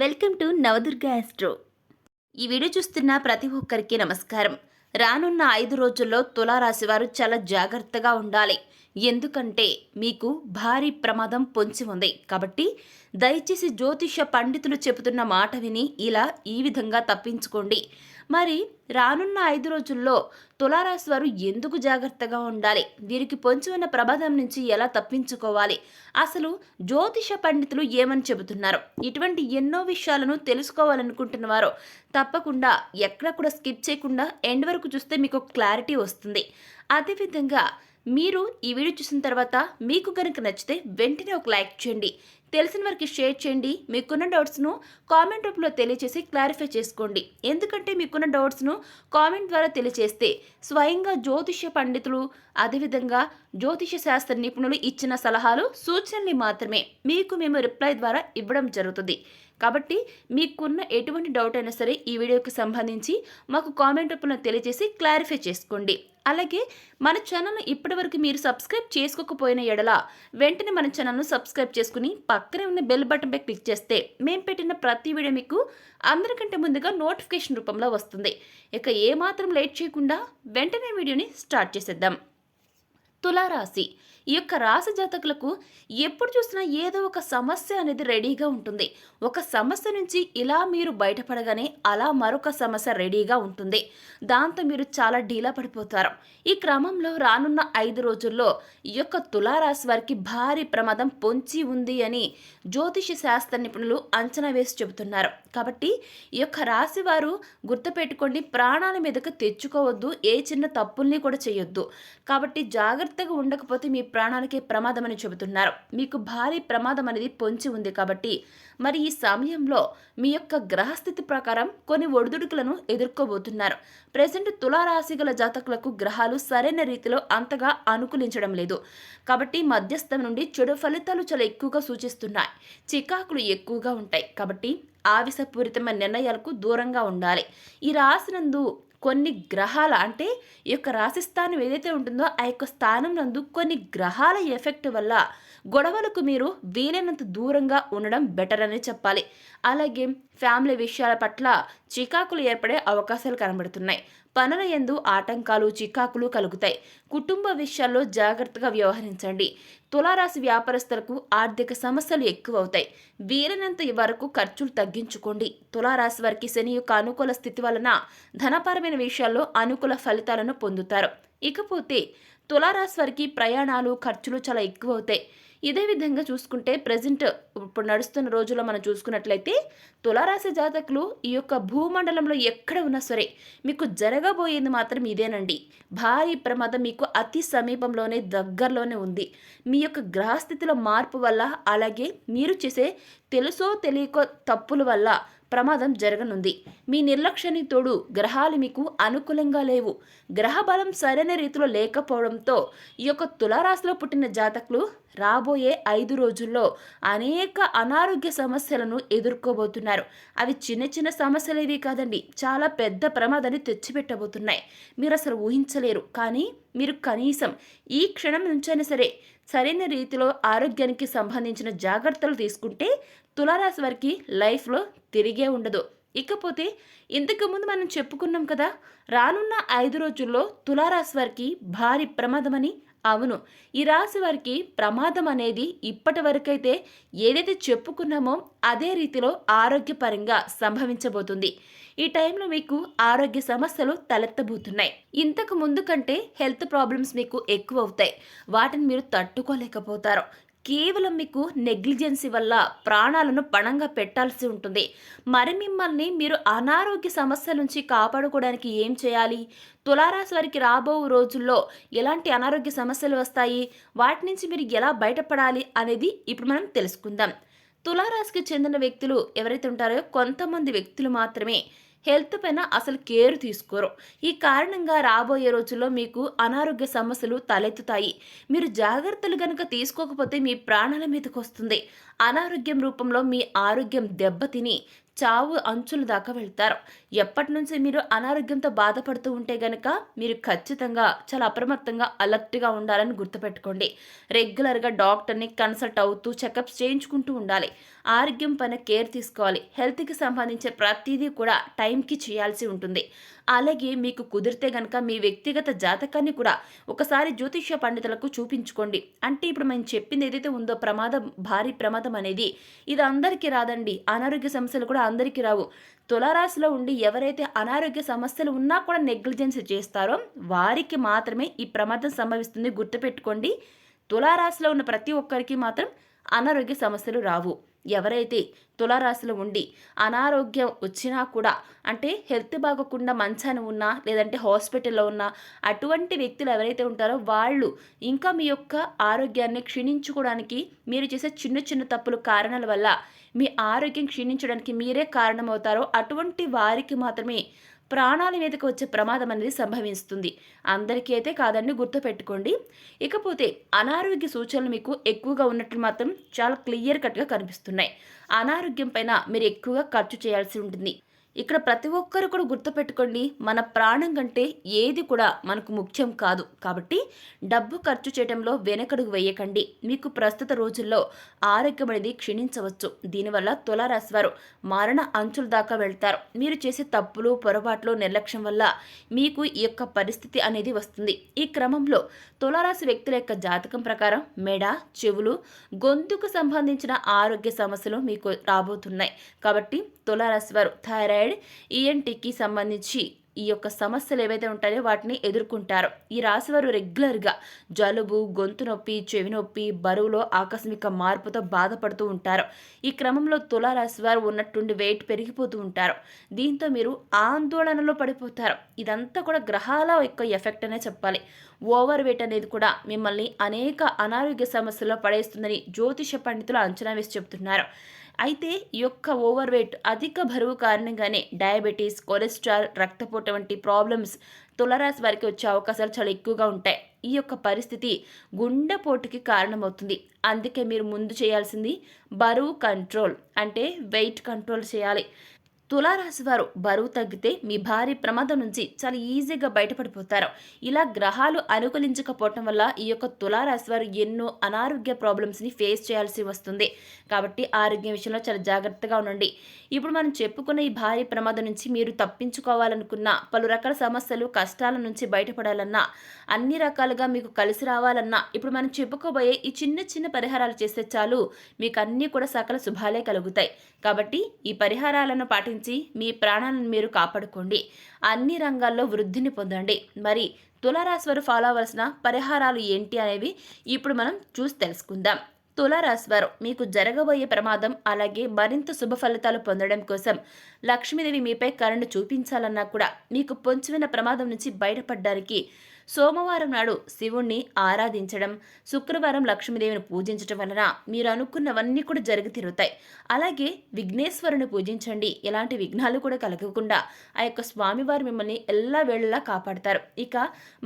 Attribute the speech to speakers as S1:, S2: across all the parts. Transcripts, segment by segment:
S1: Welcome to Navadurga astro ఈ video చూస్తున్న ప్రతి ఒక్కరికి నమస్కారం. రానున్న ఐదు రోజుల్లో తులారాశివారు చాలా జాగ్రత్తగా ఉండాలి. ఎందుకంటే మీకు భారీ ప్రమాదం పొంచి ఉంది. కాబట్టి దయచేసి జ్యోతిష పండితులు చెబుతున్న మాట విని ఇలా ఈ విధంగా తప్పించుకోండి. మరి రానున్న ఐదు రోజుల్లో తులారాశి వారు ఎందుకు జాగ్రత్తగా ఉండాలి? వీరికి పొంచి ఉన్న ప్రమాదం నుంచి ఎలా తప్పించుకోవాలి? అసలు జ్యోతిష పండితులు ఏమని చెబుతున్నారు? ఇటువంటి ఎన్నో విషయాలను తెలుసుకోవాలనుకుంటున్న వారు తప్పకుండా ఎక్కడ కూడా స్కిప్ చేయకుండా ఎండ్ వరకు చూస్తే మీకు క్లారిటీ వస్తుంది. అదేవిధంగా మీరు ఈ వీడియో చూసిన తర్వాత మీకు కనుక నచ్చితే వెంటనే ఒక లైక్ చేయండి. తెలిసిన వారికి షేర్ చేయండి. మీకున్న డౌట్స్ను కామెంట్ రూపంలో తెలియజేసి క్లారిఫై చేసుకోండి. ఎందుకంటే మీకున్న డౌట్స్ను కామెంట్ ద్వారా తెలియజేస్తే స్వయంగా జ్యోతిష పండితులు అదేవిధంగా జ్యోతిష శాస్త్ర నిపుణులు ఇచ్చిన సలహాలు సూచనలు మాత్రమే మీకు మేము రిప్లై ద్వారా ఇవ్వడం జరుగుతుంది. కాబట్టి మీకున్న ఎటువంటి డౌట్ అయినా సరే ఈ వీడియోకి సంబంధించి మాకు కామెంట్ రూపంలో తెలియజేసి క్లారిఫై చేసుకోండి. అలాగే మన ఛానల్ను ఇప్పటివరకు మీరు సబ్స్క్రైబ్ చేసుకోకపోయిన ఎడల వెంటనే మన ఛానల్ను సబ్స్క్రైబ్ చేసుకుని పక్కనే ఉన్న బెల్ బటన్పై క్లిక్ చేస్తే మేము పెట్టిన ప్రతి వీడియో మీకు అందరికంటే ముందుగా నోటిఫికేషన్ రూపంలో వస్తుంది. ఇక ఏమాత్రం లేట్ చేయకుండా వెంటనే వీడియోని స్టార్ట్ చేసేద్దాం. తులారాశి. ఈ యొక్క రాశి జాతకులకు ఎప్పుడు చూసినా ఏదో ఒక సమస్య అనేది రెడీగా ఉంటుంది. ఒక సమస్య నుంచి ఇలా మీరు బయటపడగానే అలా మరొక సమస్య రెడీగా ఉంటుంది. దాంతో మీరు చాలా డీలా పడిపోతారు. ఈ క్రమంలో రానున్న ఐదు రోజుల్లో ఈ యొక్క తులారాశి వారికి భారీ ప్రమాదం పొంచి ఉంది అని జ్యోతిష శాస్త్ర నిపుణులు అంచనా వేసి చెబుతున్నారు. కాబట్టి ఈ యొక్క రాశి వారు గుర్తుపెట్టుకోండి ప్రాణాల మీదకు తెచ్చుకోవద్దు ఏ చిన్న తప్పుల్ని కూడా చేయొద్దు. కాబట్టి జాగ్రత్తగా ఉండకపోతే మీ ప్రాణాలకే ప్రమాదం అని చెబుతున్నారు. మీకు భారీ ప్రమాదం అనేది పొంచి ఉంది కాబట్టి మరి ఈ సమయంలో మీ యొక్క గ్రహస్థితి ప్రకారం కొన్ని ఒడిదుడుకులను ఎదుర్కోబోతున్నారు. ప్రజెంట్ తులారాశి గల జాతకులకు గ్రహాలు సరైన రీతిలో అంతగా అనుకూలించడం లేదు. కాబట్టి మధ్యస్థం నుండి చెడు ఫలితాలు చాలా ఎక్కువగా సూచిస్తున్నాయి. చికాకులు ఎక్కువగా ఉంటాయి. కాబట్టి ఆవిషపూరితమైన నిర్ణయాలకు దూరంగా ఉండాలి. ఈ రాశినందు కొన్ని గ్రహాల అంటే ఈ యొక్క రాశి స్థానం ఏదైతే ఉంటుందో ఆ యొక్క స్థానం నందు కొన్ని గ్రహాల ఎఫెక్ట్ వల్ల గొడవలకు మీరు వీలైనంత దూరంగా ఉండడం బెటర్ అనే చెప్పాలి. అలాగే ఫ్యామిలీ విషయాల పట్ల చికాకులు ఏర్పడే అవకాశాలు కనబడుతున్నాయి. పనుల ఎందు ఆటంకాలు చికాకులు కలుగుతాయి. కుటుంబ విషయాల్లో జాగ్రత్తగా వ్యవహరించండి. తులారాశి వ్యాపారస్తులకు ఆర్థిక సమస్యలు ఎక్కువ అవుతాయి వీలైనంత వరకు ఖర్చులు తగ్గించుకోండి. తులారాశి వారికి శని యొక్క అనుకూల స్థితి వలన ధనపరమైన విషయాల్లో అనుకూల ఫలితాలను పొందుతారు. ఇకపోతే తులారాశి వారికి ప్రయాణాలు ఖర్చులు చాలా ఎక్కువ అవుతాయి ఇదే విధంగా చూసుకుంటే ప్రజెంట్ ఇప్పుడు నడుస్తున్న రోజుల్లో మనం చూసుకున్నట్లయితే తులారాశి జాతకులు ఈ యొక్క భూమండలంలో ఎక్కడ ఉన్నా సరే మీకు జరగబోయేది మాత్రం ఇదేనండి. భారీ ప్రమాదం మీకు అతి సమీపంలోనే దగ్గరలోనే ఉంది. మీ యొక్క గ్రహస్థితిలో మార్పు వల్ల అలాగే మీరు చేసే తెలుసో తెలియకో తప్పుల వల్ల ప్రమాదం జరగనుంది. మీ నిర్లక్ష్యాన్ని తోడు గ్రహాలు మీకు అనుకూలంగా లేవు. గ్రహ బలం సరైన రీతిలో లేకపోవడంతో ఈ యొక్క తులారాశిలో పుట్టిన జాతకులు రాబోయే ఐదు రోజుల్లో అనేక అనారోగ్య సమస్యలను ఎదుర్కోబోతున్నారు. అవి చిన్న చిన్న సమస్యలు ఏవి కాదండి చాలా పెద్ద ప్రమాదాన్ని తెచ్చిపెట్టబోతున్నాయి. మీరు అసలు ఊహించలేరు కానీ మీరు కనీసం ఈ క్షణం నుంచైనా సరే సరైన రీతిలో ఆరోగ్యానికి సంబంధించిన జాగ్రత్తలు తీసుకుంటే తులారాశి వారికి లైఫ్లో తిరిగే ఉండదు. ఇకపోతే ఇంతకుముందు మనం చెప్పుకున్నాం కదా రానున్న ఐదు రోజుల్లో తులారాశి వారికి భారీ ప్రమాదమని. అవును ఈ రాశి వారికి ప్రమాదం అనేది ఇప్పటి వరకైతే ఏదైతే చెప్పుకున్నామో అదే రీతిలో ఆరోగ్యపరంగా సంభవించబోతుంది. ఈ టైంలో మీకు ఆరోగ్య సమస్యలు తలెత్తబోతున్నాయి. ఇంతకు ముందు కంటే హెల్త్ ప్రాబ్లమ్స్ మీకు ఎక్కువ అవుతాయి. వాటిని మీరు తట్టుకోలేకపోతారు. కేవలం మీకు నెగ్లిజెన్సీ వల్ల ప్రాణాలను పణంగా పెట్టాల్సి ఉంటుంది. మరి మిమ్మల్ని మీరు అనారోగ్య సమస్యల నుంచి కాపాడుకోవడానికి ఏం చేయాలి? తులారాశి వారికి రాబో రోజుల్లో ఎలాంటి అనారోగ్య సమస్యలు వస్తాయి? వాటి నుంచి మీరు ఎలా బయటపడాలి అనేది ఇప్పుడు మనం తెలుసుకుందాం. తులారాశికి చెందిన వ్యక్తులు ఎవరైతే ఉంటారో కొంతమంది వ్యక్తులు మాత్రమే హెల్త్ పైన అసలు కేర్ తీసుకోరు. ఈ కారణంగా రాబోయే రోజుల్లో మీకు అనారోగ్య సమస్యలు తలెత్తుతాయి. మీరు జాగ్రత్తలు కనుక తీసుకోకపోతే మీ ప్రాణాల మీదకు వస్తుంది. అనారోగ్యం రూపంలో మీ ఆరోగ్యం దెబ్బతిని చావు అంచుల దాకా వెళ్తారు. ఎప్పటి నుంచి మీరు అనారోగ్యంతో బాధపడుతూ ఉంటే గనక మీరు ఖచ్చితంగా చాలా అప్రమత్తంగా అలర్ట్గా ఉండాలని గుర్తుపెట్టుకోండి. రెగ్యులర్గా డాక్టర్ని కన్సల్ట్ అవుతూ చెకప్స్ చేయించుకుంటూ ఉండాలి. ఆరోగ్యం పైన కేర్ తీసుకోవాలి. హెల్త్కి సంబంధించిన ప్రతిదీ కూడా టైంకి చేయాల్సి ఉంటుంది. అలాగే మీకు కుదిరితే గనక మీ వ్యక్తిగత జాతకాన్ని కూడా ఒకసారి జ్యోతిష్య పండితులకు చూపించుకోండి. అంటే ఇప్పుడు మేము చెప్పింది ఏదైతే ఉందో ప్రమాదం భారీ ప్రమాదం అనేది ఇది అందరికీ రాదండి. అనారోగ్య సమస్యలు కూడా అందరికీ రావు. తులారాశిలో ఉండి ఎవరైతే అనారోగ్య సమస్యలు ఉన్నా కూడా నెగ్లిజెన్స్ చేస్తారో వారికి మాత్రమే ఈ ప్రమాదం సంభవిస్తుంది. గుర్తుపెట్టుకోండి. తులారాశిలో ఉన్న ప్రతి ఒక్కరికి మాత్రం అనారోగ్య సమస్యలు రావు. ఎవరైతే తులారాశిలో ఉండి అనారోగ్యం వచ్చినా కూడా అంటే హెల్త్ బాగోకుండా మంచాన ఉన్నా లేదంటే హాస్పిటల్లో ఉన్నా అటువంటి వ్యక్తులు ఎవరైతే ఉంటారో వాళ్ళు ఇంకా మీ యొక్క ఆరోగ్యాన్ని క్షీణించుకోవడానికి మీరు చేసే చిన్న చిన్న తప్పులు కారణాల వల్ల మీ ఆరోగ్యం క్షీణించడానికి మీరే కారణమవుతారో అటువంటి వారికి మాత్రమే ప్రాణాల మీదకి వచ్చే ప్రమాదం అనేది సంభవిస్తుంది. అందరికీ అయితే కాదండి గుర్తుపెట్టుకోండి. ఇకపోతే అనారోగ్య సూచనలు మీకు ఎక్కువగా ఉన్నట్లు మాత్రం చాలా క్లియర్ కట్గా కనిపిస్తున్నాయి. అనారోగ్యం పైన మీరు ఎక్కువగా ఖర్చు చేయాల్సి ఉంటుంది. ఇక్కడ ప్రతి ఒక్కరు కూడా గుర్తుపెట్టుకోండి మన ప్రాణం కంటే ఏది కూడా మనకు ముఖ్యం కాదు. కాబట్టి డబ్బు ఖర్చు చేయడంలో వెనకడుగు వేయకండి. మీకు ప్రస్తుత రోజుల్లో ఆరోగ్యం అనేది క్షీణించవచ్చు. దీనివల్ల తులారాశి వారు మరణ అంచుల దాకా వెళ్తారు. మీరు చేసే తప్పులు పొరపాట్లు నిర్లక్ష్యం వల్ల మీకు ఈ యొక్క పరిస్థితి అనేది వస్తుంది. ఈ క్రమంలో తులారాశి వ్యక్తుల యొక్క జాతకం ప్రకారం మెడ చెవులు గొంతుకు సంబంధించిన ఆరోగ్య సమస్యలు మీకు రాబోతున్నాయి. కాబట్టి తులారాశి వారు థైరాయిడ్ ఈఎన్టీకి సంబంధించి ఈ యొక్క సమస్యలు ఏవైతే ఉంటాయో వాటిని ఎదుర్కొంటారు. ఈ రాశి వారు రెగ్యులర్గా జలుబు గొంతు నొప్పి చెవి నొప్పి బరువులో ఆకస్మిక మార్పుతో బాధపడుతూ ఉంటారు. ఈ క్రమంలో తులారాశి వారు ఉన్నట్టుండి వెయిట్ పెరిగిపోతూ ఉంటారు. దీంతో మీరు ఆందోళనలో పడిపోతారు. ఇదంతా కూడా గ్రహాల యొక్క ఎఫెక్ట్ అనే చెప్పాలి. ఓవర్ వెయిట్ అనేది కూడా మిమ్మల్ని అనేక అనారోగ్య సమస్యల్లో పడేస్తుందని జ్యోతిష పండితులు అంచనా వేసి చెబుతున్నారు. అయితే ఈ యొక్క ఓవర్ వెయిట్ అధిక బరువు కారణంగానే డయాబెటీస్ కొలెస్ట్రాల్ రక్తపోటు వంటి ప్రాబ్లమ్స్ తులరాశి వారికి వచ్చే అవకాశాలు చాలా ఎక్కువగా ఉంటాయి. ఈ యొక్క పరిస్థితి గుండెపోటుకి కారణమవుతుంది. అందుకే మీరు ముందు చేయాల్సింది బరువు కంట్రోల్ అంటే వెయిట్ కంట్రోల్ చేయాలి. తులారాశి వారు బరువు తగ్గితే మీ భారీ ప్రమాదం నుంచి చాలా ఈజీగా బయటపడిపోతారు. ఇలా గ్రహాలు అనుకూలించకపోవటం వల్ల ఈ యొక్క తులారాశి వారు ఎన్నో అనారోగ్య ప్రాబ్లమ్స్ని ఫేస్ చేయాల్సి వస్తుంది. కాబట్టి ఆరోగ్యం విషయంలో చాలా జాగ్రత్తగా ఉండండి. ఇప్పుడు మనం చెప్పుకున్న ఈ భారీ ప్రమాదం నుంచి మీరు తప్పించుకోవాలనుకున్న పలు రకాల సమస్యలు కష్టాల నుంచి బయటపడాలన్నా అన్ని రకాలుగా మీకు కలిసి రావాలన్నా ఇప్పుడు మనం చెప్పుకోబోయే ఈ చిన్న చిన్న పరిహారాలు చేస్తే చాలు మీకు అన్నీ కూడా సకల శుభాలే కలుగుతాయి. కాబట్టి ఈ పరిహారాలను పాటించి మీ ప్రాణాలను మీరు కాపాడుకోండి. అన్ని రంగాల్లో వృద్ధిని పొందండి. మరి తులారాశి వారు ఫాలో అవ్వాల్సిన పరిహారాలు ఏంటి అనేవి ఇప్పుడు మనం చూసి తెలుసుకుందాం. తులారాశి వారు మీకు జరగబోయే ప్రమాదం అలాగే మరింత శుభ ఫలితాలు పొందడం కోసం లక్ష్మీదేవి మీపై కరుణ చూపించాలన్నా కూడా మీకు పొంచిన ప్రమాదం నుంచి బయటపడడానికి సోమవారం నాడు శివుణ్ణి ఆరాధించడం శుక్రవారం లక్ష్మీదేవిని పూజించడం వలన మీరు అనుకున్నవన్నీ కూడా జరిగి తీరుతాయి. అలాగే విఘ్నేశ్వరుని పూజించండి. ఎలాంటి విఘ్నాలు కూడా కలగకుండా ఆ యొక్క స్వామివారు మిమ్మల్ని ఎల్లా వేళలా కాపాడతారు. ఇక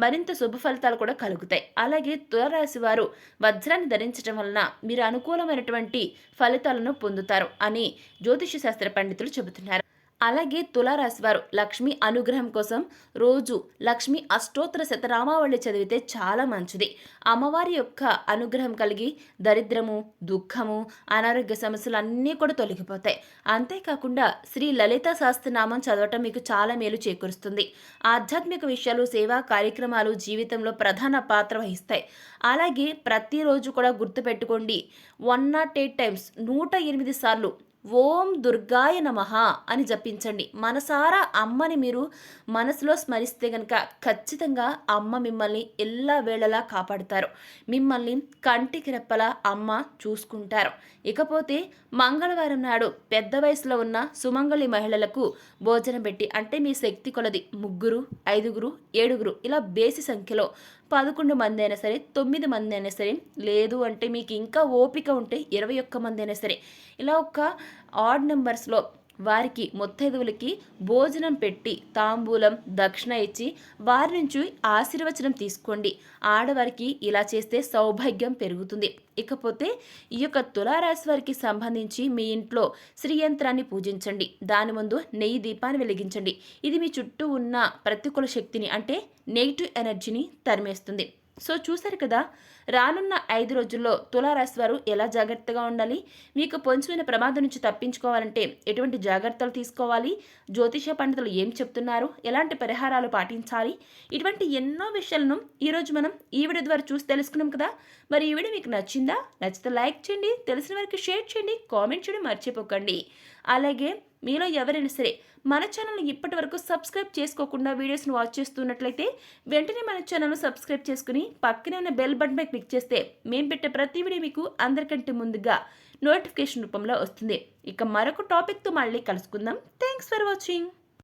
S1: మరింత శుభ ఫలితాలు కూడా కలుగుతాయి. అలాగే తులరాశి వారు వజ్రాన్ని ధరించడం వలన మీరు అనుకూలమైనటువంటి ఫలితాలను పొందుతారు అని జ్యోతిష శాస్త్ర పండితులు చెబుతున్నారు. అలాగే తులారాశివారు లక్ష్మి అనుగ్రహం కోసం రోజు లక్ష్మి అష్టోత్తర శతరామావళి చదివితే చాలా మంచిది. అమ్మవారి యొక్క అనుగ్రహం కలిగి దరిద్రము దుఃఖము అనారోగ్య సమస్యలు అన్నీ కూడా తొలగిపోతాయి. అంతేకాకుండా శ్రీ లలిత శాస్త్రనామం చదవటం మీకు చాలా మేలు చేకూరుస్తుంది. ఆధ్యాత్మిక విషయాలు సేవా కార్యక్రమాలు జీవితంలో ప్రధాన పాత్ర వహిస్తాయి. అలాగే ప్రతిరోజు కూడా గుర్తుపెట్టుకోండి. వన్ నాట్ ఎయిట్ టైమ్స్ నూట ఎనిమిది సార్లు ఓం దుర్గాయ నమ అని జపించండి. మనసారా అమ్మని మీరు మనసులో స్మరిస్తే గనక ఖచ్చితంగా అమ్మ మిమ్మల్ని ఎల్లా వేళలా కాపాడుతారు. మిమ్మల్ని కంటికి రెప్పలా అమ్మ చూసుకుంటారు. ఇకపోతే మంగళవారం నాడు పెద్ద వయసులో ఉన్న సుమంగళి మహిళలకు భోజనం పెట్టి అంటే మీ శక్తి కొలది ముగ్గురు ఐదుగురు ఏడుగురు ఇలా బేసి సంఖ్యలో పదకొండు మంది అయినా సరే తొమ్మిది మంది అయినా సరే లేదు అంటే మీకు ఇంకా ఓపిక ఉంటే ఇరవై ఒక్క మంది అయినా సరే. ఇలా ఒక ఆడ్ నెంబర్స్లో వారికి ముత్తైదువులకి భోజనం పెట్టి తాంబూలం దక్షిణ ఇచ్చి వారి నుంచి ఆశీర్వచనం తీసుకోండి. ఆడవారికి ఇలా చేస్తే సౌభాగ్యం పెరుగుతుంది. ఇకపోతే ఈ యొక్క తులారాశి వారికి సంబంధించి మీ ఇంట్లో శ్రీయంత్రాన్ని పూజించండి. దాని ముందు నెయ్యి దీపాన్ని వెలిగించండి. ఇది మీ చుట్టూ ఉన్న ప్రతికూల శక్తిని అంటే నెగిటివ్ ఎనర్జీని తరిమేస్తుంది. సో చూశారు కదా రానున్న ఐదు రోజుల్లో తులారాశి వారు ఎలా జాగ్రత్తగా ఉండాలి? మీకు పొంచుకున్న ప్రమాదం నుంచి తప్పించుకోవాలంటే ఎటువంటి జాగ్రత్తలు తీసుకోవాలి? జ్యోతిష పండితులు ఏం చెప్తున్నారు? ఎలాంటి పరిహారాలు పాటించాలి? ఇటువంటి ఎన్నో విషయాలను ఈరోజు మనం ఈ వీడియో ద్వారా చూసి తెలుసుకున్నాం కదా. మరి ఈ వీడియో మీకు నచ్చిందా? నచ్చితే లైక్ చేయండి తెలిసిన వారికి షేర్ చేయండి కామెంట్ చేయడం మర్చిపోకండి. అలాగే మీలో ఎవరైనా సరే మన ఛానల్ని ఇప్పటి వరకు సబ్స్క్రైబ్ చేసుకోకుండా వీడియోస్ని వాచ్ చేస్తున్నట్లయితే వెంటనే మన ఛానల్ను సబ్స్క్రైబ్ చేసుకుని పక్కనే ఉన్న బెల్ బటన్పై క్లిక్ చేస్తే మేము పెట్టే ప్రతి వీడియో మీకు అందరికంటే ముందుగా నోటిఫికేషన్ రూపంలో వస్తుంది. ఇక మరొక టాపిక్తో మళ్ళీ కలుసుకుందాం. Thanks for watching.